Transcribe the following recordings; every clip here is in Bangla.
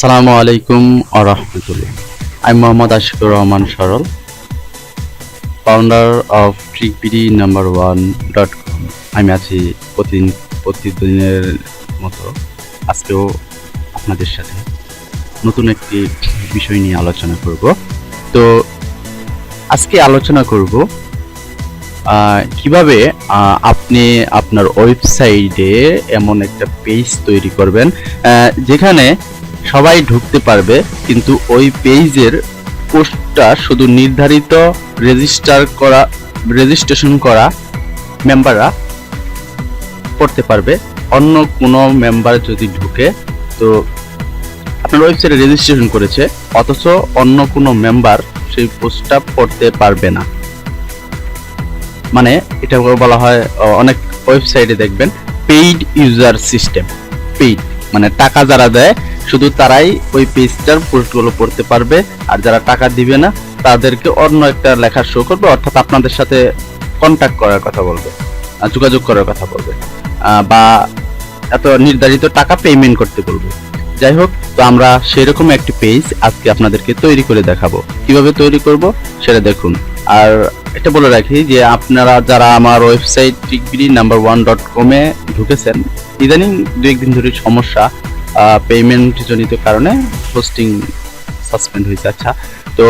আসসালামু আলাইকুম আরহামতুল্লাহ আমি Mohammad Ashikur Rahman Saral founder of TrickBD number one dot com আমি আছি প্রতিদিন, প্রতিদিনের মতো আজকেও আপনাদের সাথে নতুন একটি বিষয় নিয়ে আলোচনা করব। তো আজকে আলোচনা করব কীভাবে আপনি আপনার ওয়েবসাইটে এমন একটা পেজ তৈরি করবেন যেখানে সবাই ঢুকতে পারবে, কিন্তু ওই পেজের পোস্টটা শুধু নির্ধারিত রেজিস্টার করা, রেজিস্ট্রেশন করা মেম্বাররা পড়তে পারবে। অন্য কোনো মেম্বার যদি ঢুকে, তো আপনার ওয়েবসাইটে রেজিস্ট্রেশন করেছে, অথচ অন্য কোনো মেম্বার সেই পোস্টটা পড়তে পারবে না। মানে এটা বলা হয় অনেক ওয়েবসাইটে দেখবেন, পেইড ইউজার সিস্টেম, পেইড মানে টাকা যারা দেয় শুধু তারাই ওই পেজটার পোস্টগুলো পড়তে পারবে, আর যারা টাকা দিবে না, তাদেরকে অন্য একটা লেখা শো করবে, অর্থাৎ আপনাদের সাথে কন্ট্যাক্ট করার কথা বলবে যোগাযোগ করার কথা বলবে বা এত নির্ধারিত টাকা পেমেন্ট করতে বলবে। যাই হোক, তো আমরা সেরকম একটি পেজ আজকে আপনাদেরকে তৈরি করে দেখাবো। কীভাবে তৈরি করব, সেটা দেখুন। আর এটা বলে রাখি যে আপনারা যারা আমার website TrickBD number one dot কমে ঢুকেছেন, ইদানিং দু একদিন ধরে সমস্যা পেমেন্ট জনিত কারণে হোস্টিং সাসপেন্ড হয়েছে। আচ্ছা তো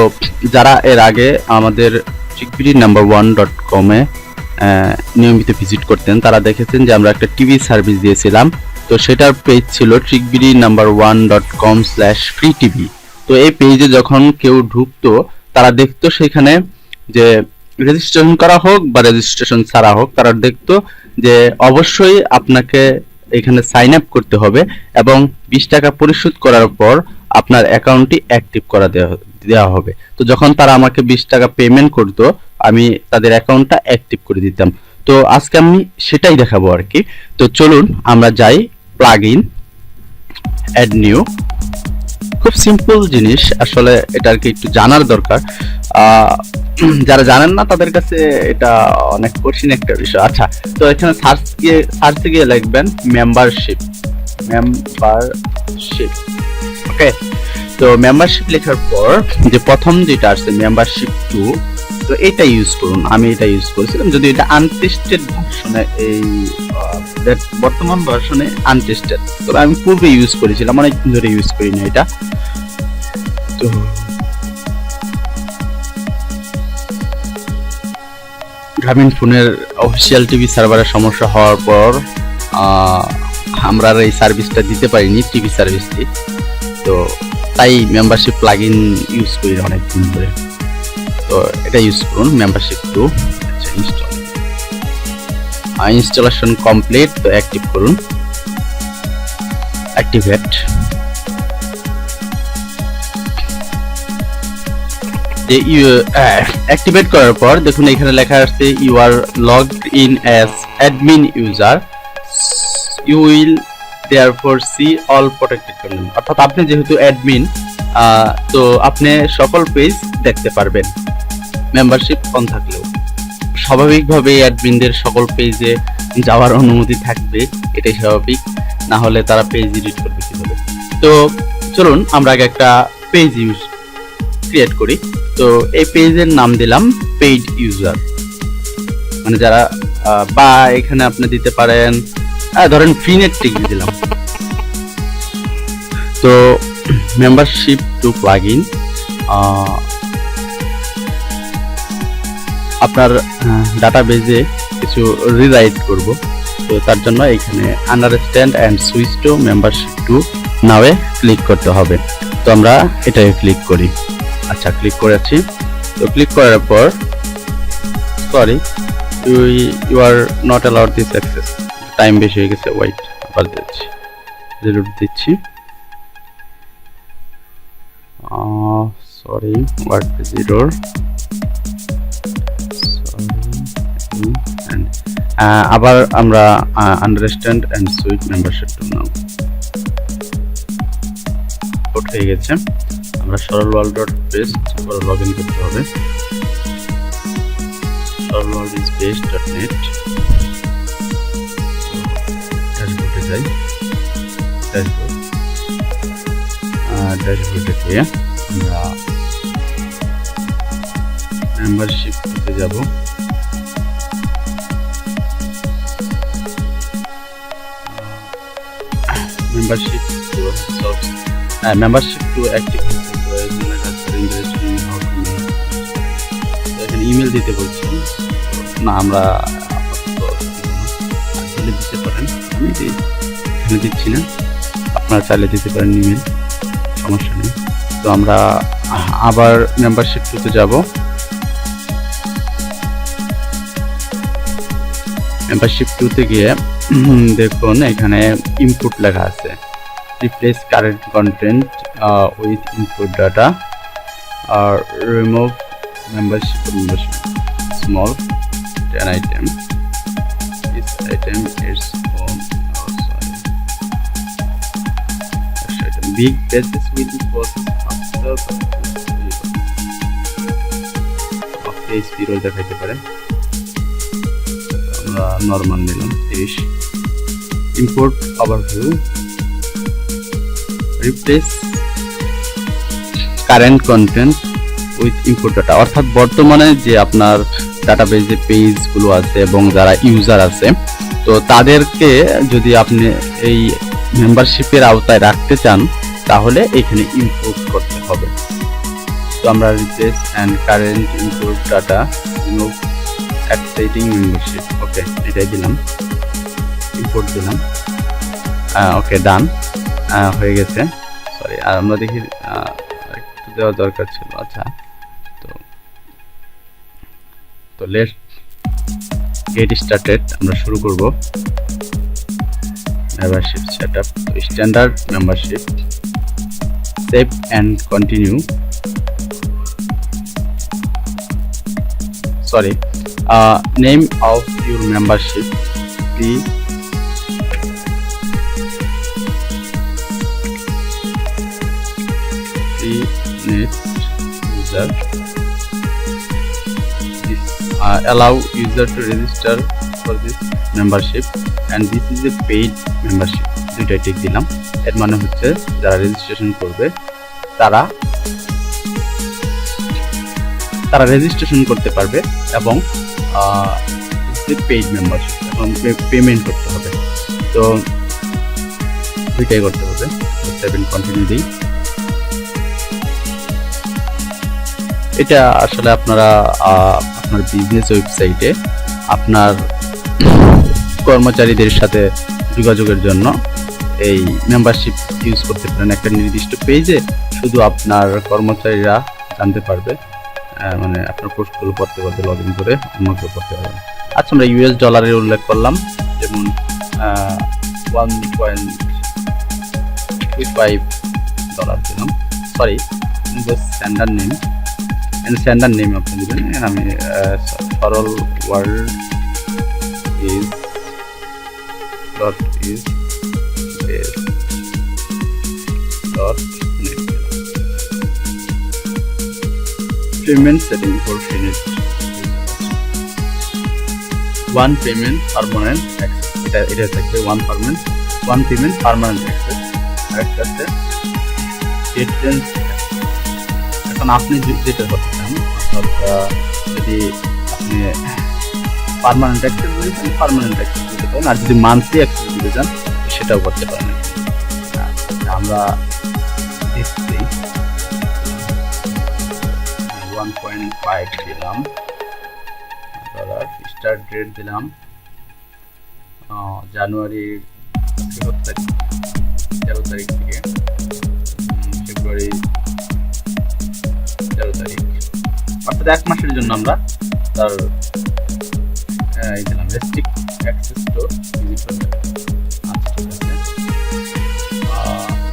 যারা এর আগে আমাদের টিকবিডি নাম্বার ওয়ান ডট কমে নিয়মিত ভিজিট করতেন, তারা দেখেছেন যে আমরা একটা টিভি সার্ভিস দিয়েছিলাম। তো সেটার পেজ ছিল TrickBD number one dot com slash free TV তো এই পেজে যখন কেউ ঢুকতো, তারা দেখতো সেখানে যে রেজিস্ট্রেশন করা হোক বা রেজিস্ট্রেশন ছাড়া হোক, তারা দেখতো যে অবশ্যই আপনাকে এখানে সাইন আপ করতে হবে এবং বিশ টাকা পরিশোধ করার পর আপনার অ্যাকাউন্টটি অ্যাক্টিভ করা দেওয়া হবে। তো যখন তারা আমাকে বিশ টাকা পেমেন্ট করতো, আমি তাদের অ্যাকাউন্টটা অ্যাক্টিভ করে দিতাম। তো আজকে আমি সেটাই দেখাবো আর কি। তো চলুন আমরা যাই প্লাগ ইন অ্যাড নিউ খুব সিম্পল জিনিস, আসলে এটা আর কি একটু জানার দরকার। যারা জানেন না, তাদের কাছে এটা অনেক কঠিন একটা বিষয়। আচ্ছা তো এখানে সার্চ গিয়ে সার্চে গিয়ে লিখবেন মেম্বারশিপ মেম্বারশিপ ওকে তো মেম্বারশিপ লেখার পর, যে প্রথম যেটা আসছে মেম্বারশিপ টু তো এটা ইউজ করুন, আমি এটা ইউজ করেছিলাম। যদি এটা আনটেস্টেড ভার্সনে এই বর্তমান ভার্সনে আনটেস্টেড তবে আমি পূর্বে ইউজ করেছিলাম, অনেকদিন ধরে ইউজ করি না এটা। তো গ্রামীণ ফোনের অফিসিয়াল টিভি সার্ভারের সমস্যা হওয়ার পর আমরা এই সার্ভিসটা দিতে পারিনি টিভি সার্ভিসটি তো তাই মেম্বারশিপ প্লাগ ইন ইউজ করি না অনেকদিন ধরে। তো এটা ইউজ করুন মেম্বারশিপ টু আচ্ছা ইনস্টল ইনস্টলেশন কমপ্লিট তো অ্যাক্টিভ করুন। অ্যাক্টিভেট যে অ্যাক্টিভেট করার পর দেখুন এখানে লেখা আসছে you are logged in as admin user you will there for see all protected content অর্থাৎ আপনি যেহেতু অ্যাডমিন তো আপনি সকল পেজ দেখতে পারবেন। মেম্বারশিপ অন থাকলেও। স্বাভাবিকভাবে অ্যাডমিনদের সকল পেজে যাওয়ার অনুমতি থাকবে, এটাই স্বাভাবিক। না হলে তারা পেজ এডিট করবে কীভাবে? তো চলুন, আমরা আগে একটা পেজ ইউজ ক্রিয়েট করি। তো এই পেজের নাম দিলাম পেইড ইউজার মানে যারা বা এখানে আপনি দিতে পারেন ধরেন ফ্রি নেট টিক দিলাম। তো মেম্বারশিপ টু প্লাগ ইন আপনার ডাটা বেজে কিছু রিরাইট করব। তো তার জন্য এখানে understand and switch to membership two নাওয়ে click করতে হবে। তো আমরা এটাকে ক্লিক করি। আচ্ছা ক্লিক করেছি। তো ক্লিক করার পর sorry you you are not allowed this access time বেশি হয়ে গেছে ওয়াইট আবার দিচ্ছি। রিলুট দিচ্ছি। সরি ওয়ার্ড জিরোর আবার আমরা understand and sweet membership two now হয়ে গেছে। আমরা সরল ওয়ার্ল্ড ডট লগ ইন করতে হবে। Saral world is best dot net ড্যাশবোর্ডে যাই। ড্যাশবোর্ড। ড্যাশবোর্ডে গিয়ে আমরা মেম্বারশিপ করতে যাব। মেম্বারশিপ হ্যাঁ মেম্বারশিপ টু অ্যাক্টিভ এখানে ইমেল দিতে বলছি। না আমরা আপাতত দিতে পারেন। আমি এখানে দিচ্ছি না। আপনারা চাইলে দিতে পারেন ইমেল সমস্যা নেই। তো আমরা আবার মেম্বারশিপ টুতে যাব। মেম্বারশিপ টুতে গিয়ে দেখুন এখানে ইনপুট লেখা আছে replace current content with input data R remove membership membership small 10 item each item is on our side Next item big basis will আমরা নর্মাল নিলাম তিরিশ import overview replace current content with input data অর্থাৎ বর্তমানে যে আপনার ডাটাবেজ পেজগুলো আছে এবং যারা ইউজার আছে, তো তাদেরকে যদি আপনি এই মেম্বারশিপের আওতায় রাখতে চান, তাহলে এখানে ইম্পোর্ট করতে হবে। তো আমরা replace and current import data remove exciting membership okay এটাই দিলাম। ইম্পোর্ট দিলাম। ওকে ডান হয়ে গেছে। সরি আর আমরা দেখি একটু দেওয়া দরকার ছিল। আচ্ছা তো তো লেট গেট স্টার্টেড আমরা শুরু করব। Membership set up standard membership save and continue sorry name of your membership plea free net user this uh, allow user to register for this membership and this is a paid membership দুইটাই টিক দিলাম এর মানে হচ্ছে যারা রেজিস্ট্রেশন করবে তারা তারা রেজিস্ট্রেশন করতে পারবে এবং পেইড মেম্বারশিপ এবং পেমেন্ট করতে হবে। তো দুইটাই করতে হবে। সেভেন কন্টিনিউ দিই। এটা আসলে আপনারা আপনার বিজনেস ওয়েবসাইটে আপনার কর্মচারীদের সাথে যোগাযোগের জন্য এই মেম্বারশিপ ইউজ করতে পারেন। একটা নির্দিষ্ট পেজে শুধু আপনার কর্মচারীরা জানতে পারবে। মানে আপনার পোস্টগুলো পড়তে পড়তে লগ ইন করে অন্য কেউ পড়তে পারবে আচ্ছা আমরা ইউএস ডলারের উল্লেখ করলাম, যেমন one point two five dollar দিলাম। Sorry standard name standard name আপনি দেবেন। আমি Saral world is dot is payment setting for finite one payment permanent এটা এটা থাকবে one permanent one payment permanent access আরেকটা আছে ডিস্টেন্স এখন আপনি যেটা করতে চান অর্থাৎ যদি আপনি পার্মানেন্ট অ্যাক্সেস দিতে চান পার্মানেন্ট অ্যাক্সেস দিতে পারেন আর যদি মান্থলি অ্যাক্সেস দিতে চান, সেটাও করতে পারেন। আমরা পয়েন্ট ফাইভ দিলাম। ডলার স্টার্ট ডেট দিলাম। আহ, জানুয়ারির তেরো তারিখ তেরো তারিখ থেকে। ফেব্রুয়ারি তেরো তারিখ। অর্থাৎ এক মাসের জন্য আমরা তার এই দিলাম restrict access to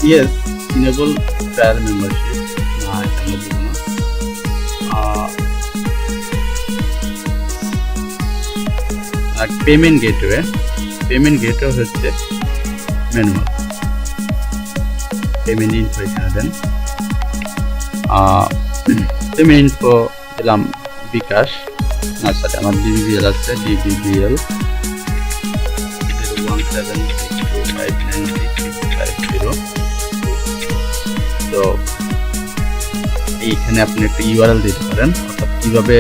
yes enable trial membership payment gateway payment gateway হচ্ছে ম্যানুয়াল পেমেন্ট ইনফো এখানে দেন। পেমেন্ট ইনফো দিলাম বিকাশ। আর সাথে আমার ডিবিবিএল আছে DBBL seven five nine five zero তো এইখানে আপনি একটা ইউআরএল দিতে পারেন। অর্থাৎ কীভাবে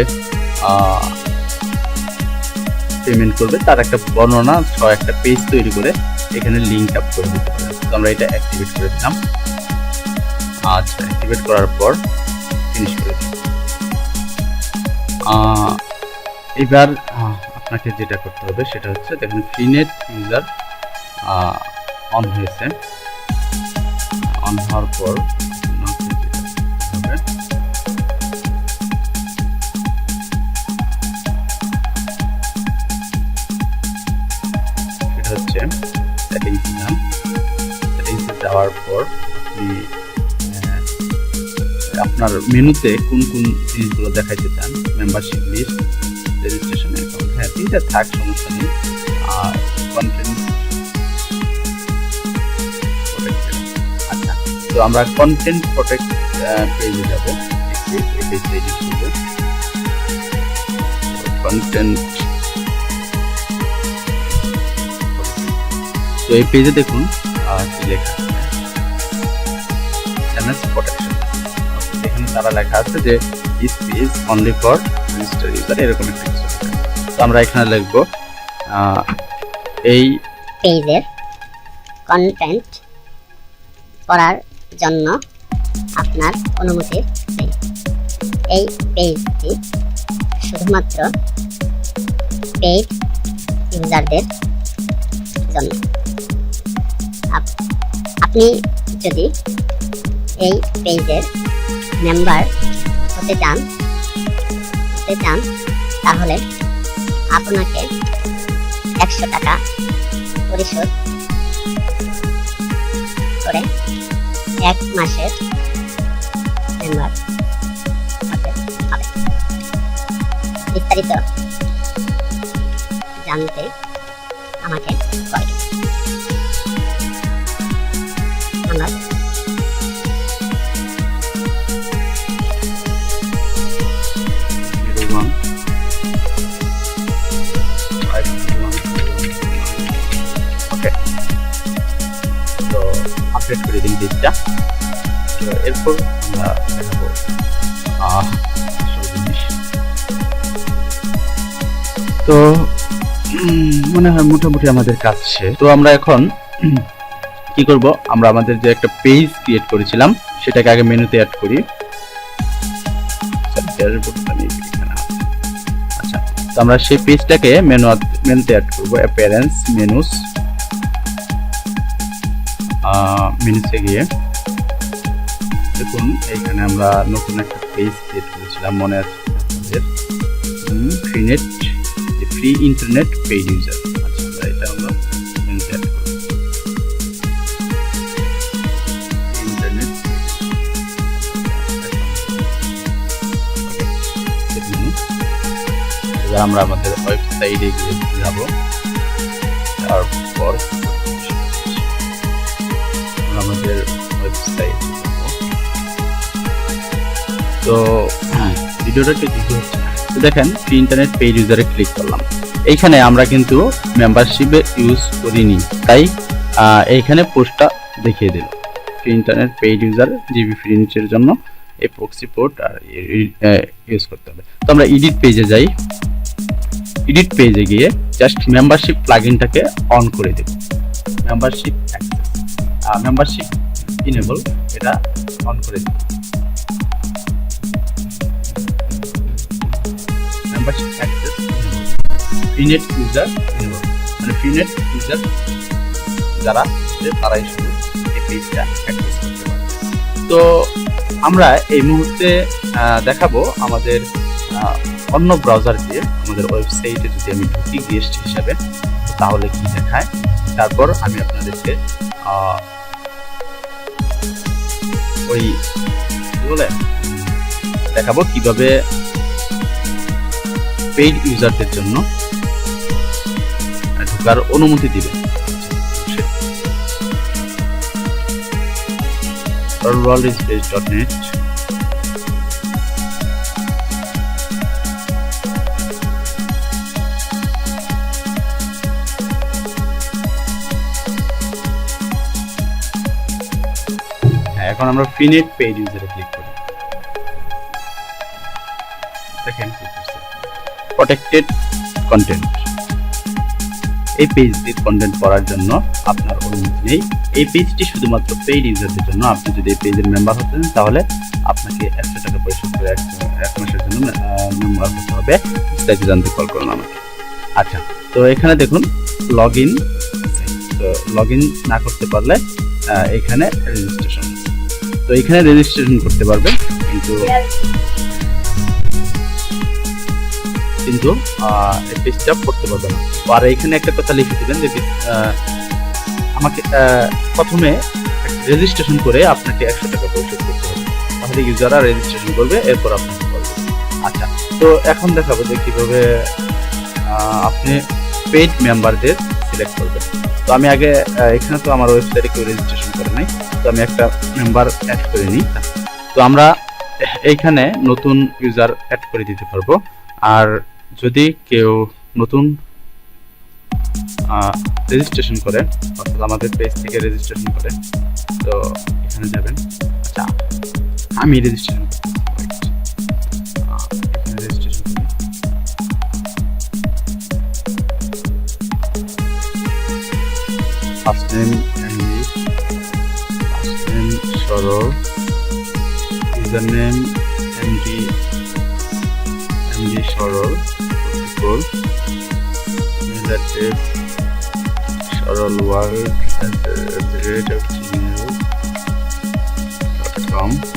পেমেন্ট করবে, তার একটা বর্ণনা সহ একটা পেজ তৈরি করে এখানে লিঙ্ক আপ করে দিতে পারেন তো আমরা এটা অ্যাক্টিভেট করে দিলাম। আচ্ছা অ্যাক্টিভেট করার পর ফিনিশ করে দিই এবার আপনাকে যেটা করতে হবে সেটা হচ্ছে দেখুন ফ্রিনেট ইউজার অন হয়েছে। অন হওয়ার পর যাওয়ার পর আপনি আপনার মেনুতে কোন কোন জিনিসগুলো দেখাইতে চান? মেম্বারশিপ লিস্ট রেজিস্ট্রেশন অ্যাকাউন্ট হ্যাঁ তিনটা থাক, সমস্যা নেই। আর কন্টেন্ট আচ্ছা তো আমরা কন্টেন্ট প্রোটেক্ট পেজে যাব। কন্টেন্ট তো এই পেজে দেখুন লেখা। আছে প্রোটেকশন এখানে তারা লেখা আছে যে this page only for register user এরকম একটা কিছু তো আমরা এখানে লিখব এই পেজের কন্টেন্ট করার জন্য আপনার অনুমতি চাই এই পেজটি শুধুমাত্র পেইড ইউজারদের জন্য। আপ- আপনি যদি এই পেজের মেম্বার হতে চান হতে চান, তাহলে আপনাকে একশো টাকা পরিশোধ করে এক মাসের মেম্বার হতে হবে। বিস্তারিত জানতে আমাকে কল আপডেট করে দিন পেজটা তো এরপর আমরা দেখাবো। তো মনে হয় মোটামুটি আমাদের কাজ শেষ। তো আমরা এখন কি করব? আমরা আমাদের যে একটা পেজ ক্রিয়েট করেছিলাম, সেটাকে আগে মেনুতে অ্যাড করি। আচ্ছা তো আমরা সেই পেজটাকে মেনু মেনুতে অ্যাড করব। অ্যাপিয়ারেন্স মেনুস মেনুসে গিয়ে। দেখুন, এইখানে আমরা নতুন একটা পেজ ক্রিয়েট করেছিলাম মনে আছে আপনাদের free net free internet paid user আচ্ছা আমরা এটা আমরা ইন্টারনেট আমরা আমাদের ওয়েবসাইটে গিয়ে যাব। তারপর ওয়েবসাইট তো, ভিডিওটা একটু দীর্ঘ হচ্ছে। তো দেখেন ফ্রি ইন্টারনেট পেজ ইউজারে ক্লিক করলাম। এইখানে আমরা কিন্তু মেম্বারশিপে ইউজ করিনি। তাই এইখানে পোস্টটা দেখিয়ে দিল free internet paid user GB free নিচের জন্য, এই প্রক্সি পোর্ট আর ইউজ করতে হবে। তো আমরা এডিট পেজে যাই। এডিট পেজে গিয়ে জাস্ট মেম্বারশিপ প্লাগইনটাকে অন করে দেব। মেম্বারশিপ মেম্বারশিপ ইনেবল এটা অন করে access free net user enable মানে ফ্রিনেট ইউজার যারা তারাই শুধু এই পেজটা অ্যাক্সেস করতে পারবে। তো আমরা এই মুহূর্তে দেখাবো আমাদের অন্য ব্রাউজার দিয়ে, আমাদের ওয়েবসাইটে যদি আমি ঢুকি গেস্ট হিসাবে, তাহলে কি দেখায়? তারপর আমি আপনাদেরকে ওই বলে দেখাবো কীভাবে পেইড ইউজারদের জন্য ঢোকার অনুমতি দিবে। Worldisbase.net এখন আমরা ফিনিট পেইড ইউজারে ক্লিক করি। দেখেন কি করছে। প্রোটেক্টেড কন্টেন্ট এই পেজটির কন্টেন্ট পড়ার জন্য আপনার অনুমতি নেই। এই পেজটি শুধুমাত্র পেইড ইউজারদের জন্য। আপনি যদি এই পেজের মেম্বার হতেন তাহলে আপনাকে একশো টাকা পরিশোধ করে এক মাসের জন্য মেম্বার হতে হবে। বিস্তারিত জানতে কল করুন আমাকে। আচ্ছা তো এখানে দেখুন লগ ইন তো লগ ইন না করতে পারলে এখানে রেজিস্ট্রেশন তো এখানে রেজিস্ট্রেশন করতে পারবেন কিন্তু কিন্তু আহ, এই পেজটা পড়তে পারবে না। আর এখানে একটা কথা লিখে দেবেন যে আমাকে প্রথমে রেজিস্ট্রেশন করে আপনাকে একশো টাকা পরিশোধ করতে হবে। তাহলে ইউজাররা রেজিস্ট্রেশন করবে এরপর আপনাকে করবে আচ্ছা তো এখন দেখাবো যে কীভাবে আপনি পেইড মেম্বারদের সিলেক্ট করবেন। তো আমি আগে এখানে তো আমার ওয়েবসাইটে কেউ রেজিস্ট্রেশন করে নাই। আমি একটা মেম্বার অ্যাড করে নিই, তো আমরা এইখানে নতুন ইউজার অ্যাড করে দিতে পারব। আর যদি কেউ নতুন রেজিস্ট্রেশন করে, অর্থাৎ আমাদের পেজ থেকে রেজিস্ট্রেশন করে, তো এখানে যাবেন। আচ্ছা আমি registration first name name Saurav. Username MD MD Saurav 44. Mail address world at the rate of gmail.com.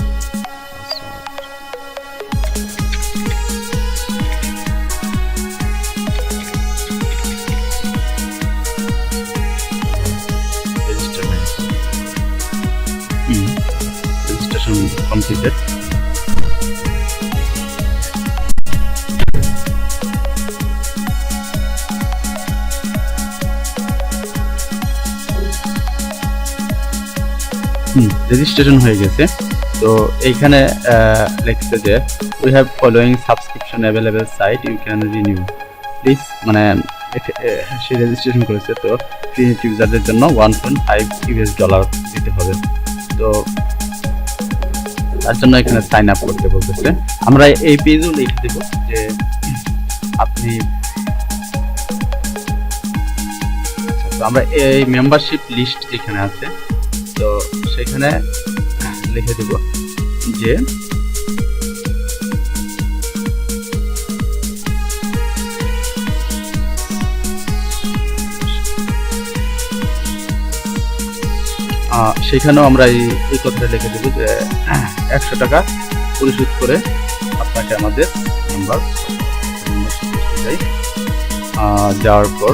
Registration হয়ে গেছে। তো এইখানে লিখছে যে we have following subscription available site you can renew please মানে সে রেজিস্ট্রেশন করেছে, তো ফিনিট ইউজারদের জন্য one point five US dollar দিতে হবে। তো তার জন্য এখানে সাইন আপ করতে বলতেছে। আমরা এই পেজও লিখে দেব যে আপনি আমরা এই মেম্বারশিপ লিস্ট যেখানে আছে তো সেখানে লিখে দেব যে সেখানেও আমরা এই কথাটা লিখে দেবো যে, একশো টাকা পরিশোধ করে আপনাকে আমাদের নাম্বার যাওয়ার পর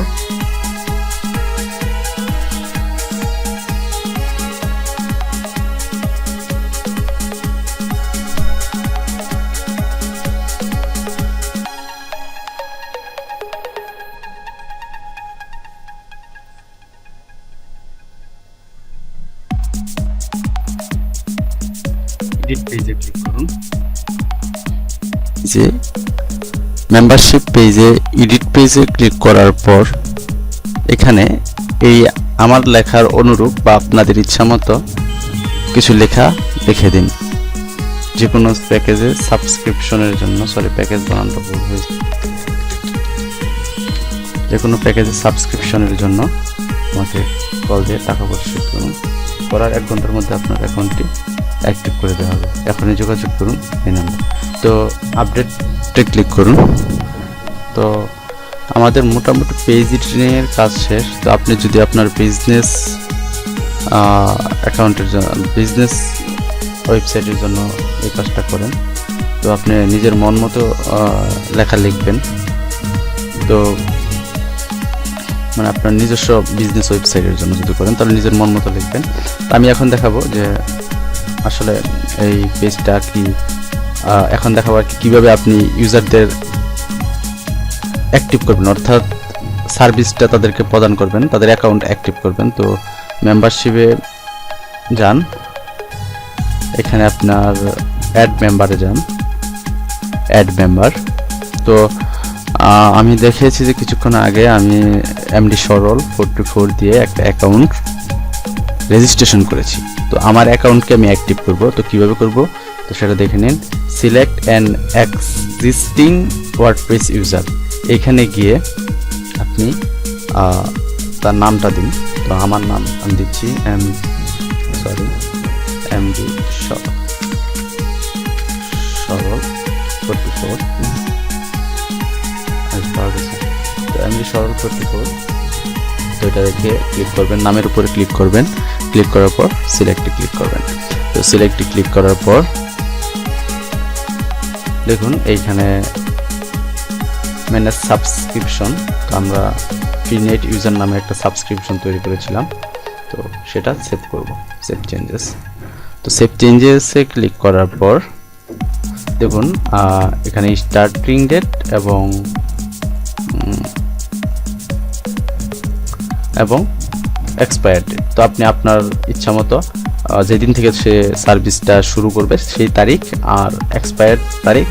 মেম্বারশিপ পেজে এডিট পেজে ক্লিক করার পর, এখানে এই আমার লেখার অনুরূপ বা আপনাদের ইচ্ছা মতো কিছু লেখা লিখে দিন। যে কোনো প্যাকেজে সাবস্ক্রিপশনের জন্য সরি প্যাকেজ বানানোটা ভুল হয়েছে। যে কোনো প্যাকেজে সাবস্ক্রিপশনের জন্য আমাকে কল দিয়ে টাকা পরিশোধ করুন। করার এক ঘণ্টার মধ্যে আপনার অ্যাকাউন্টটি অ্যাক্টিভ করে দেওয়া হবে। এখনই যোগাযোগ করুন, এই নাম্বার তো আপডেটে ক্লিক করুন। তো আমাদের মোটামুটি পেজ এডিটিংয়ের কাজ শেষ। তো আপনি যদি আপনার বিজনেস অ্যাকাউন্টের জন্য বিজনেস ওয়েবসাইটের জন্য এই কাজটা করেন। তো আপনি নিজের মন মতো লেখা লিখবেন। তো মানে আপনার নিজস্ব বিজনেস ওয়েবসাইটের জন্য যদি করেন, তাহলে নিজের মন মতো লিখবেন। আমি এখন দেখাবো যে আসলে এই পেজটা কি এখন দেখাবো আর কীভাবে আপনি ইউজারদের অ্যাক্টিভ করবেন, অর্থাৎ সার্ভিসটা তাদেরকে প্রদান করবেন, তাদের অ্যাকাউন্ট অ্যাক্টিভ করবেন। তো মেম্বারশিপে যান। এখানে আপনার অ্যাড মেম্বারে যান। অ্যাড মেম্বার তো আমি দেখিয়েছি যে কিছুক্ষণ আগে আমি MD Saral four two four দিয়ে একটা অ্যাকাউন্ট রেজিস্ট্রেশন করেছি। তো আমার অ্যাকাউন্টকে আমি অ্যাক্টিভ করব। তো কীভাবে করব? তো সেটা দেখে নিন। Select an existing WordPress user এখানে গিয়ে আপনি তার নামটা দিন। তো আমার নাম আমি দিচ্ছি M sorry M D Saral forty four তো M D Saral forty four তো এটা দেখে ক্লিক করবেন। নামের উপরে ক্লিক করবেন। ক্লিক করার পর সিলেক্টে ক্লিক করবেন। তো সিলেক্টে ক্লিক করার পর দেখুন, এইখানে ম্যানেজ সাবস্ক্রিপশন তো আমরা ফ্রি নেট ইউজার নামে একটা সাবস্ক্রিপশন তৈরি করেছিলাম। তো সেটা সেভ করব সেভ চেঞ্জেস তো সেভ চেঞ্জেসে ক্লিক করার পর, দেখুন এখানে স্টার্টিং ডেট এবং এবং এক্সপায়ার ডেট তো আপনি আপনার ইচ্ছা মতো যেদিন থেকে সে সার্ভিসটা শুরু করবে, সেই তারিখ আর এক্সপায়ার তারিখ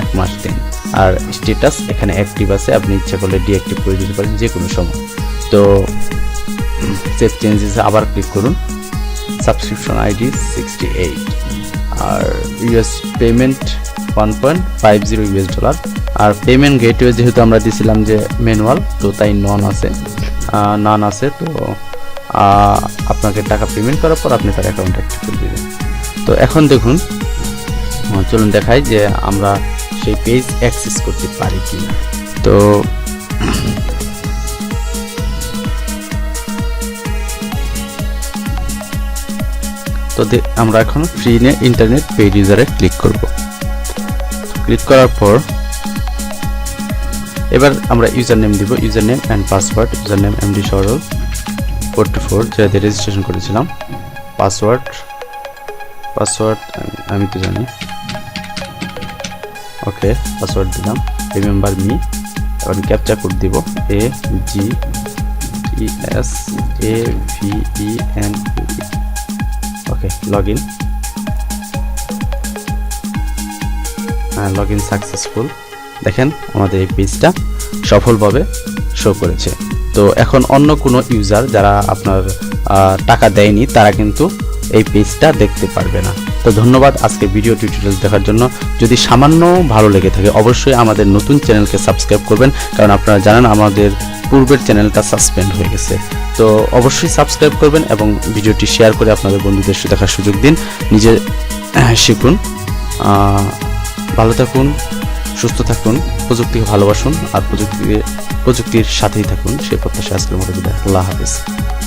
এক মাস দিন। আর স্ট্যাটাস এখানে অ্যাক্টিভ আছে, আপনি ইচ্ছা করলে ডিঅ্যাক্টিভ করে দিতে পারেন যে কোনো সময়। তো সেভ চেঞ্জেস আবার ক্লিক করুন। সাবস্ক্রিপশন আইডি সিক্সটি এইট আর US payment one point five zero US dollar আর পেমেন্ট গেটওয়ে যেহেতু আমরা দিয়েছিলাম যে ম্যানুয়াল তো তাই নন আছে। নন আছে, তো আপনাকে টাকা পেমেন্ট করার পর আপনি তার অ্যাকাউন্ট অ্যাক্টিভ করে দেবেন। তো এখন দেখুন চলুন দেখাই যে আমরা সেই পেজ অ্যাক্সেস করতে পারি কি না তো তো আমরা এখন ফ্রি নে ইন্টারনেট পেজ ইউজারে ক্লিক করব। ক্লিক করার পর এবার আমরা ইউজার নেম দিব user name and password user name MD Saral forty four যেটাতে রেজিস্ট্রেশন করেছিলাম। পাসওয়ার্ড পাসওয়ার্ড আমি তো জানি। ওকে পাসওয়ার্ড দিলাম। রিমেম্বার মি এখন ক্যাপচা কোড দিব। A G E S A V E N okay log in হ্যাঁ লগ ইন সাকসেসফুল দেখেন, আমাদের এই পেজটা সফলভাবে শো করেছে। তো এখন অন্য কোনো ইউজার যারা আপনার টাকা দেয়নি, তারা কিন্তু এই পেজটা দেখতে পারবে না। তো ধন্যবাদ আজকে ভিডিও টিউটোরিয়াল দেখার জন্য। যদি সামান্য ভালো লেগে থাকে, অবশ্যই আমাদের নতুন চ্যানেলকে সাবস্ক্রাইব করবেন, কারণ আপনারা জানেন আমাদের পূর্বের চ্যানেলটা সাসপেন্ড হয়ে গেছে। তো অবশ্যই সাবস্ক্রাইব করবেন এবং ভিডিওটি শেয়ার করে আপনাদের বন্ধুদের সাথে দেখার সুযোগ দিন। নিজে শিখুন। ভালো থাকুন। সুস্থ থাকুন, প্রযুক্তিকে ভালোবাসুন আর প্রযুক্তিকে প্রযুক্তির সাথেই থাকুন। সেই প্রত্যাশা আজকের মতো বিদায়। আল্লাহ হাফিজ।